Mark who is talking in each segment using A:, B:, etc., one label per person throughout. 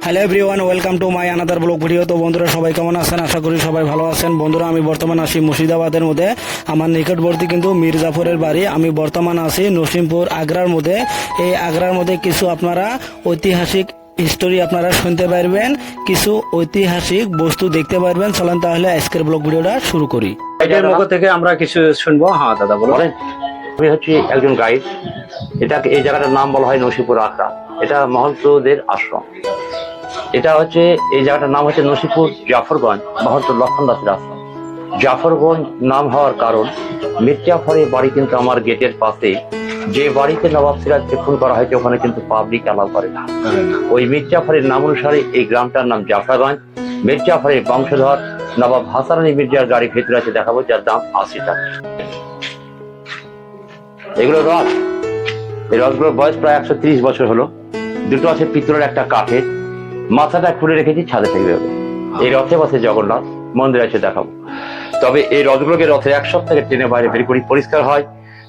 A: Hello everyone welcome to my another blog video তো বন্ধুরা সবাই কেমন আছেন? আশা করি সবাই ভালো আছেন। বন্ধুরা আমি বর্তমান আছি মুর্শিদাবাদের মধ্যে। আমার নিকটবর্তী কিন্তু মির্জাফরের বাড়ি। আমি বর্তমান আছি নসিমপুর আগ্রার মধ্যে। এই আগ্রার মধ্যে কিছু আপনারা ঐতিহাসিক হিস্টোরি আপনারা শুনতে পারবেন। কিছু ঐতিহাসিক বস্তু দেখতে পারবেন। চলেন তাহলে আজকের ব্লগ ভিডিওটা শুরু করি।
B: গাইডের মুখ থেকে আমরা কিছু শুনব। হ্যাঁ দাদা বলো
C: বলেন। আমি হচ্ছি একজন গাইড এটাকে এই জায়গাটার নাম বলা হয় নসিপুর আখড়া এটা মহন্তদের আশ্রম। এটা হচ্ছে, এই জায়গাটার নাম হচ্ছে নসিপুর জাফরগঞ্জ মহন্ত লক্ষণ দাসের আশ্রম জাফরগঞ্জ নাম হওয়ার কারণ মির্জাফরের বাড়ি কিন্তু আমার গেটের পাশে। যে বাড়িতে নবাব সিরাজ খুন করা হয়েছে, ওখানে কিন্তু পাবলিক অ্যালাউ করে না। ওই মির্জাফরের নাম অনুসারে এই গ্রামটার নাম জাফরাগঞ্জ, মির্জাফরের বংশধর নবাব আলী মির্জার গাড়ি ভেতরে আছে, দেখাবো যার দাম আশি টাকা। এগুলো রথ। এই রথগুলোর বয়স প্রায় একশো ত্রিশ বছর হলো। দুটো আছে পিতলের একটা কাঠের। মাথাটা খুলে রেখেছি, ছাদে থেকে বেরোবে। এই রথে বসে জগন্নাথ, মন্দির আছে দেখাবো। তবে এই রথগুলোকে রথে এক সপ্তাহে টেনে বাইরে বের করি, পরিষ্কার হয়,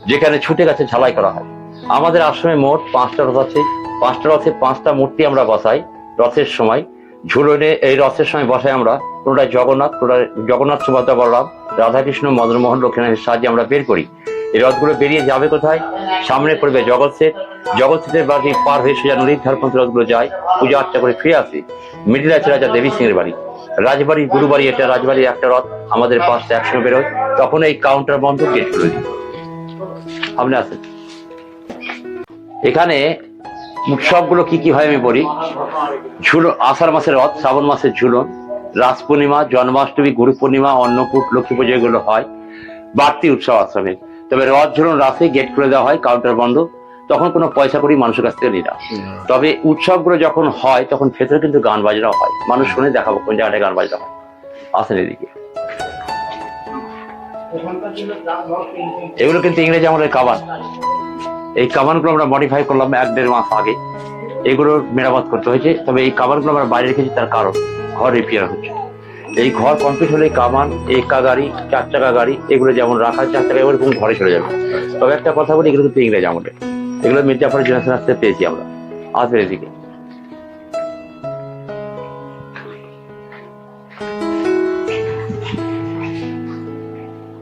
C: যেখানে ছুটে গেছে ঝালাই করা হয়। আমাদের আশ্রমে মোট পাঁচটা রথ আছে। পাঁচটা রথে পাঁচটা মূর্তি আমরা বসাই রথের সময়। ঝুলনে এই রথের সময় বসাই আমরা। কোনটা জগন্নাথ কোনটা জগন্নাথ সুভদ্রা বলরাম, রাধাকৃষ্ণ, মদনমোহন লক্ষ্মীনাথের সাহায্যে আমরা বের করি। এই রথগুলো বেরিয়ে যাবে কোথায়? সামনে পড়বে জগৎ সেট জগৎ সেটের বাড়ি পার হয়ে সোজা নদীর ধারপন্থী রথগুলো যায়। পূজা আর্চা করে ফিরে আসে। মিডিল আছে রাজা দেবী সিং এর বাড়ি। রাজবাড়ি, গুরুবাড়ি এটা রাজবাড়ির একটা রথ। আমাদের পাশে একসঙ্গে বেরোয়। তখন এই কাউন্টার বন্ধ গেট খুলে দিই। আপনি আসেন। এখানে উৎসবগুলো কি কি হয় আমি বলি। ঝুলন আষাঢ় মাসের রথ, শ্রাবণ মাসের ঝুলন রাস পূর্ণিমা, জন্মাষ্টমী, গুরু পূর্ণিমা, অন্নকূট, লক্ষ্মী পুজো এগুলো হয়। বাড়তি উৎসব আশ্রমে। তবে রথ ঝুলন রাতে গেট খুলে দেওয়া হয় কাউন্টার বন্ধ তখন কোনো পয়সা করি মানুষের কাছ থেকে নিই না তবে উৎসবগুলো যখন হয় তখন ভেতরে কিন্তু গান বাজনাও হয়। মানুষ শুনে দেখাবো কোন জায়গাটায় গান বাজনা হয়। আসেন এদিকে। এগুলো কিন্তু ইংরেজি আমাদের কাবান এই কাবানগুলো আমরা মডিফাই করলাম এক দেড় মাস আগে। এগুলোর মেরামত করতে হয়েছে তবে এই কাবানগুলো আমরা বাইরে রেখেছি তার কারণ ঘর রিপেয়ার হচ্ছে। এই ঘর কমপ্লিট হলে কামান একা গাড়ি, চার চাকা গাড়ি, এগুলো যেমন রাখা চার চাকা এরকম ঘরে চলে যাবে। তবে একটা কথা বলি, এগুলো কিন্তু ইংরেজ আমাদের এগুলো মির্জাফরের জেনারেশন আসতে পেয়েছি আমরা। আসবে এদিকে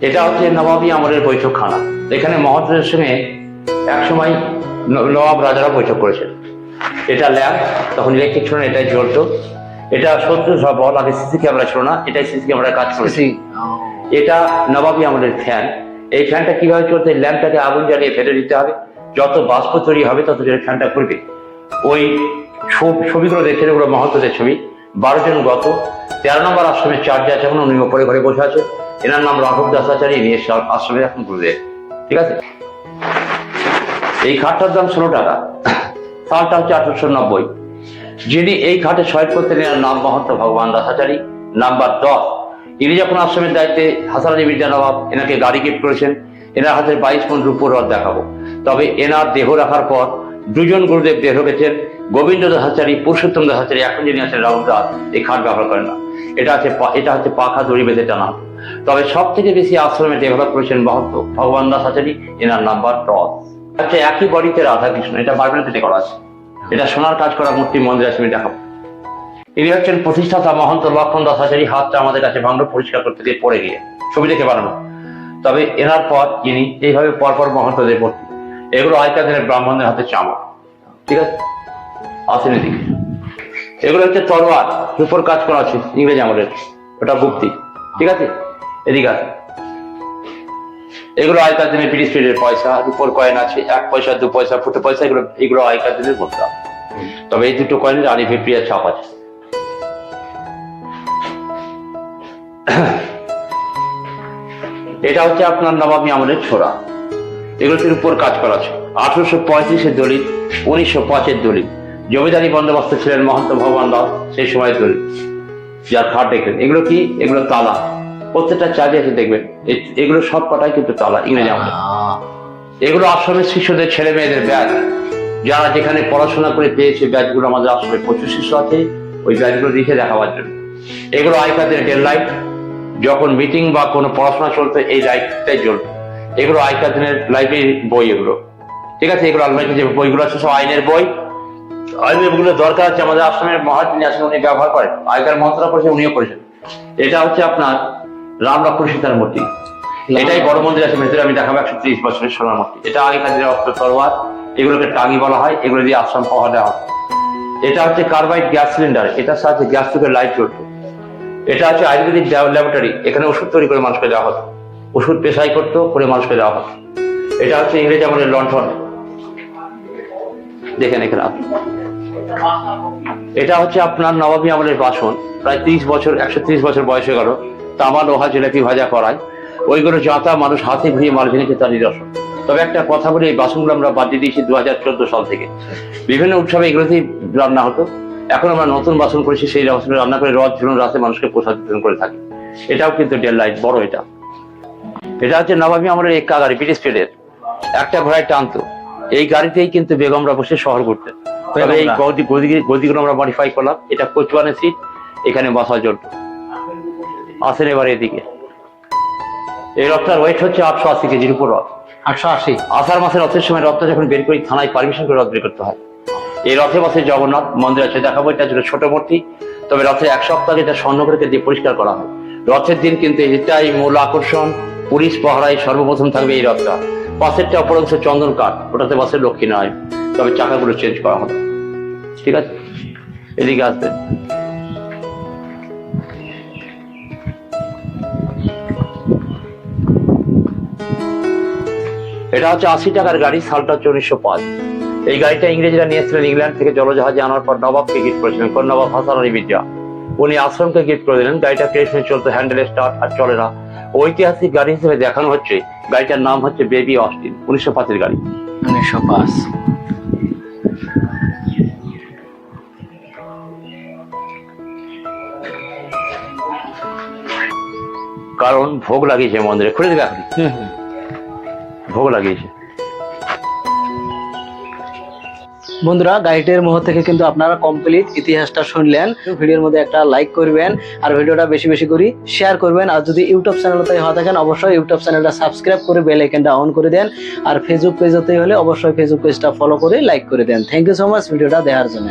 C: এটা হচ্ছে নবাবী আমলের বৈঠকখানা। এখানে মহত্বের সঙ্গে একসময় নবাব রাজারা বৈঠক করেছেন। এটা ল্যাব তখন ইলেকট্রিক ছিল এটাই জ্বলতো এটা সত্তর সব বল আগে সিসি ক্যামেরা ছিল না এটাই সিসি ক্যামেরার কাজ করেছে। এটা নবাবী আমাদের ফ্যান এই ফ্যানটা কীভাবে চলছে ল্যাম্পটাকে আগুন জ্বালিয়ে ফেলে দিতে হবে যত বাষ্প তৈরি হবে তত ফ্যানটা ঘুরবে ওই ছব- ছবিগুলো দেখছেন ওগুলো মহন্তদের ছবি। বারো জন গত তেরো নম্বর আশ্রমের চার্জ আছে এখন উনি ওপরে ঘরে বসে আছে। এনার নাম রাঘব দাসাচারী ইনি আশ্রমে এখন গুরুদেব। ঠিক আছে? এই খাটটার দাম ষোলো টাকা। সালটা হচ্ছে আঠারোশো নব্বই। যিনি এই ঘাটে শহীদ করতেন, এনার নাম মহন্ত ভগবান দাসাচারী। নাম্বার দশ ইনি যখন আশ্রমের দায়িত্বে হাসান আলী মির্জা নবাব এনাকে গাড়ি গিফট করেছেন, এনার হাতে বাইশ মন রূপোর রথ দেখাবো। তবে এনার দেহ রাখার পর দুজন গুরুদেব দেহ রেখেছেন, গোবিন্দ দাসাচারী, পুরুষোত্তম দাসাচারী, এখন যিনি আছেন রাহুল দাস, এই খাট ব্যবহার করেন না। এটা আছে এটা হচ্ছে পাখা দড়ি বেঁধে টানা। তবে সব থেকে বেশি আশ্রমে ডেভেলপ করেছেন মহন্ত ভগবান দাসাচারী, এনার নাম্বার দশ। আচ্ছা একই বডিতে রাধাকৃষ্ণ, এটা বারবেল কেটে করা আছে। এটা সোনার কাজ করা মূর্তি মন্দির আমি দেখাবো। ইনি হচ্ছেন প্রতিষ্ঠাতা মহন্ত লক্ষণ দাস আচারী হাতটা আমাদের কাছে ভাঙলো পরিষ্কার করতে দিয়ে পড়ে গিয়ে, ছবি দেখে বানানো। তবে এনার পর ইনি এইভাবে পরপর মহন্তদের ভর্তি। এগুলো আগেকার দিনের ব্রাহ্মণদের হাতে চামা ঠিক আছে? আসেন এদিকে। এগুলো হচ্ছে তরোয়ার উপর কাজ করা আছে, ইংরেজ আমলের ওটা মুক্তি ঠিক আছে? এদিকে আছে এগুলো আগেকার দিনের ব্রিটিশ পিরিয়ডের পয়সা রুপোর কয়েন আছে, এক পয়সা, দু পয়সা, ফুটো পয়সা, এগুলো এগুলো আগেকার দিনের মুদ্রা তবে এই দুটো কয়েনের আলিফ প্রিয়া ছাপ আছে। এটা হচ্ছে আপনার নবাবী আমলের ছোড়া। এগুলোর উপর কাজ করা আছে। আঠারোশো পঁয়ত্রিশের দলিত উনিশশো পাঁচের দলিত জমিদারি বন্দোবস্ত ছিলেন মহন্ত ভগবান দাস, সেই সময় দলিত যার খাট দেখলেন। এগুলো কি? এগুলো তালা। প্রত্যেকটা চার্জে আছে দেখবেন এগুলো সব কটাই কিন্তু তালা ইংরেজি আমলে। এগুলো আশ্রমের শিশুদের ছেলে মেয়েদের ব্যাগ। যারা যেখানে পড়াশোনা করে পেয়েছে ব্যাগগুলো আমাদের আশ্রমে প্রচুর শিশু আছে ওই ব্যাগগুলো লিখে দেখাবার জন্য। এগুলো আইকাদের ডেল লাইট যখন মিটিং বা কোনো পড়াশোনা চলতো এই লাইটটাই জ্বলতো এগুলো আইকার দিনের লাইব্রেরির বই এগুলো। ঠিক আছে এগুলো আলমারিতে যে বইগুলো আছে সব আইনের বই। যেগুলো দরকার আছে আমাদের আশ্রমের মহাজ যিনি আছেন উনি ব্যবহার করেন আগেকার মন্ত্ররা করেছেন উনিও করেছেন। এটা হচ্ছে আপনার রাম লক্ষ্মণ সীতার মূর্তি এটাই বড় মন্দির আছে ভেতরে আমি দেখাবো একশো ত্রিশ বছরের সোনার মূর্তি। এটা আগেকার দিনের অস্ত্র তরোয়ার এগুলোকে টাঙ্গি বলা হয় এগুলো দিয়ে আশ্রম পাওয়া দেওয়া হয়। এটা হচ্ছে কার্বাইড গ্যাস সিলিন্ডার এটার সাহায্যে গ্যাস থেকে লাইট জ্বলত। এটা হচ্ছে আয়ুর্বেদিক ল্যাবরেটরি এখানে ওষুধ তৈরি করে মানুষকে দেওয়া হতো। ওষুধ পেশাই করতো করে মানুষকে দেওয়া হতো। এটা হচ্ছে ইংরেজ আমাদের লণ্ঠন। দেখেন এখানে আপনি। এটা হচ্ছে আপনার নবাবী আমলের বাসন প্রায় ত্রিশ বছর একশো ত্রিশ বছর বয়স হয়ে গেল। তামা লোহা জিলাপি ভাজা করায়। ওইগুলো যাতা মানুষ হাতে ঘুরিয়ে মাল ভেঙেছে তার নিদর্শন তবে একটা কথা বলি এই বাসনগুলো আমরা বাদ দিয়ে দিয়েছি দু হাজার চোদ্দ সাল থেকে। বিভিন্ন উৎসবে এগুলোতেই রান্না হতো। এখন আমরা নতুন বাসন করেছি সেই বাসনে রান্না করে রথ ঝুলন রাতে মানুষকে প্রসাদ বিতরণ করে থাকি। এটাও কিন্তু ডেল লাইট বড় এটা। এটা হচ্ছে নবাবী আমাদের এক্কা গাড়ি ব্রিটিশ ট্রেডের একটা ঘোড়ায় টানতো। এই গাড়িতেই কিন্তু বেগমরা বসে শহর ঘুরতেন। তবে এই গদি গদি- গদিগুলো আমরা মডিফাই করলাম। এটা কোচবানের সিট এখানে বসা চলত আসেন এবার এদিকে। এই রথটার ওয়েট হচ্ছে আটশো আশি কেজির উপর রথ।
B: আটশো আশি।
C: আষাঢ় মাসের রথের সময় রথটা যখন বের করি থানায় পারমিশন করে রথ বের করতে হয়। এই রথে বসে জগন্নাথ মন্দির আছে দেখাবো এটা ছিল ছোট মূর্তি। তবে রথের এক সপ্তাহ এটা স্বর্ণ করে দিয়ে পরিষ্কার করা হয়। রথের দিন কিন্তু এটাই মূল আকর্ষণ। পুলিশ পহরায় সর্বপ্রথম থাকবে এই রথটা। পাশেরটা অপর অংশ চন্দন কাঠ ওটাতে বসে লক্ষ্মী নয় তবে চাকাগুলো চেঞ্জ করা হবে। ঠিক আছে? এদিকে আসবেন। এটা হচ্ছে আশি টাকার গাড়ি, সালটা হচ্ছে উনিশশো পাঁচ। এই গাড়িটা ইংরেজরা নিয়েছিলেন ইংল্যান্ড থেকে জলজাহাজে আনার পর নবাবকে গিফট করেছিলেন, কোন নবাব? হাসান আলী মির্জা উনি আশ্রমকে গিফট করে দিলেন। গাড়িটা ক্রেশনে চলতো হ্যান্ডেল স্টার্ট আর চলে না। ঐতিহাসিক গাড়ি হিসেবে দেখানো হচ্ছে, গাড়িটার নাম হচ্ছে বেবি অস্টিন উনিশশো পাঁচের গাড়ি।
B: উনিশশো পাঁচ।
C: কারণ ভোগ লাগিয়েছে মন্দিরে। খুলে দেবে আপনি ভোগ লাগিয়েছে।
A: বন্ধুরা গাইডের মুখ থেকে কিন্তু আপনারা কমপ্লিট ইতিহাসটা শুনলেন। ভিডিওর মধ্যে একটা লাইক করবেন আর ভিডিওটা বেশি বেশি করে শেয়ার করবেন। আর যদি ইউটিউব চ্যানেলতে হয়ে থাকেন অবশ্যই ইউটিউব চ্যানেলটা সাবস্ক্রাইব করে বেল আইকনটা অন করে দেন। আর ফেসবুক পেজতে হলে অবশ্যই ফেসবুক পেজটা ফলো করে লাইক করে দেন। থ্যাংক ইউ সো মাচ ভিডিওটা দেখার জন্য।